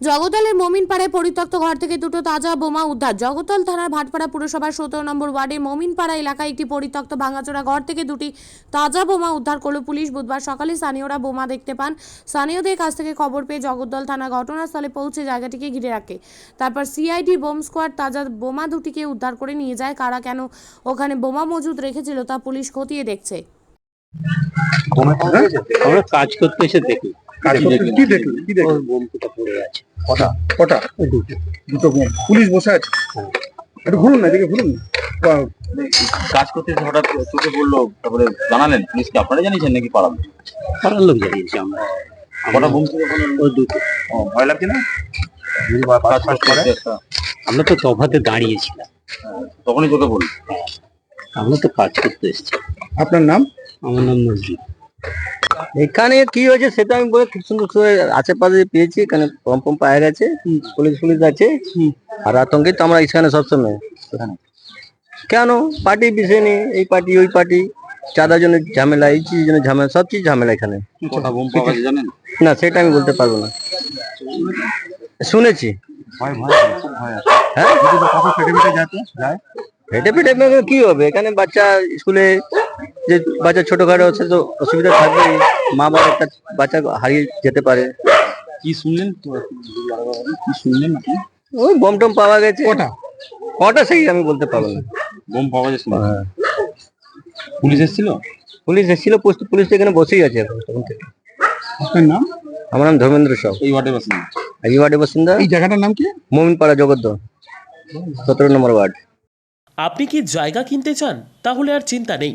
জগদলের মমিনপাড়ায় পরিত্যক্ত ঘর থেকে দুটো তাজা বোমা উদ্ধার। জগদল থানার ভাটপাড়া পুরসভার সতেরো নম্বর ওয়ার্ডে মমিনপাড়া এলাকায় একটি পরিত্যক্ত ভাঙাচোরা ঘর থেকে দুটি তাজা বোমা উদ্ধার করল পুলিশ। বুধবার সকালে স্থানীয়রা বোমা দেখতে পান। স্থানীয়দের কাছ থেকে খবর পেয়ে জগদ্দল থানা ঘটনাস্থলে পৌঁছে জায়গাটিকে ঘিরে রাখে। তারপর সিআইডি বোম স্কোয়াড তাজা বোমা দুটিকে উদ্ধার করে নিয়ে যায়। কারা কেন ওখানে বোমা মজুদ রেখেছিল তা পুলিশ খতিয়ে দেখছে। আমরা কাজ করতে এসে দেখি। কি দেখলেন কি ওর বোমটা পড়ে আছে? কটা? কটা? দুটো। দুটো বোম পুলিশ বসে আছে। একটু ঘুরুন না এদিকে ঘুরুন কাজ করতে এসে হঠাৎ চোখে পড়ল তারপরে জানালেন পুলিশকে আপনারা জানিয়েছেন নাকি পাড়ার লোক? পাড়ার লোক জানিয়েছি আমরা। কটা বুম থেকে কোনো ওই দুটো। ও, ভয় লাগছে না? আমরা তো তফাতে দাঁড়িয়েছিলাম। তখনই চোখে পড়ল। আমরা তো কাজ করতে এসেছি আপনার নাম? আমার নাম নজরুল এখানে কি হয়েছে সেটা আমি বলে খুব সুন্দর করে আশেপাশে পেয়েছি এখানে পম পম পাওয়া গেছে পুলিশ পুলিশ আছে আর আতঙ্কে তো আমরা এখানে সবসময়। কেন? পার্টি বিষয় নেই এই পার্টি ওই পার্টি চাঁদার জন্য ঝামেলা এই চিজের জন্য ঝামেলা সব চিজ ঝামেলা এখানে। না সেটা আমি বলতে পারব না। শুনেছি। আছে। হ্যাঁ? ফেটে ফেটে কি হবে? এখানে বাচ্চা স্কুলে যে বাচ্চা ছোটখাটো আছে তো অসুবিধা থাকবেই। মা বাবা একটা বাচ্চা হারিয়ে যেতে পারে। কি শুনলেন তো? কি শুনলেন আপনি? ওই বম টম পাওয়া গেছে। কটা? কটা সেই আমি বলতে পারব না। বোম পাওয়া গেছে? হ্যাঁ। পুলিশ এসেছিল? পুলিশ এসেছিল পোস্ট পুলিশ তো এখানে বসেই আছে এখন তখন থেকে। আপনার নাম? আমার নাম ধর্মেন্দ্র সাউ এই ওয়ার্ডের বাসিন্দা। এই ওয়ার্ডের বাসিন্দা? এই জায়গাটার নাম কি? মোমিনপাড়া জগদ্দ সতেরো নম্বর ওয়ার্ড। আপনি কি জায়গা কিনতে চান? তাহলে আর চিন্তা নেই।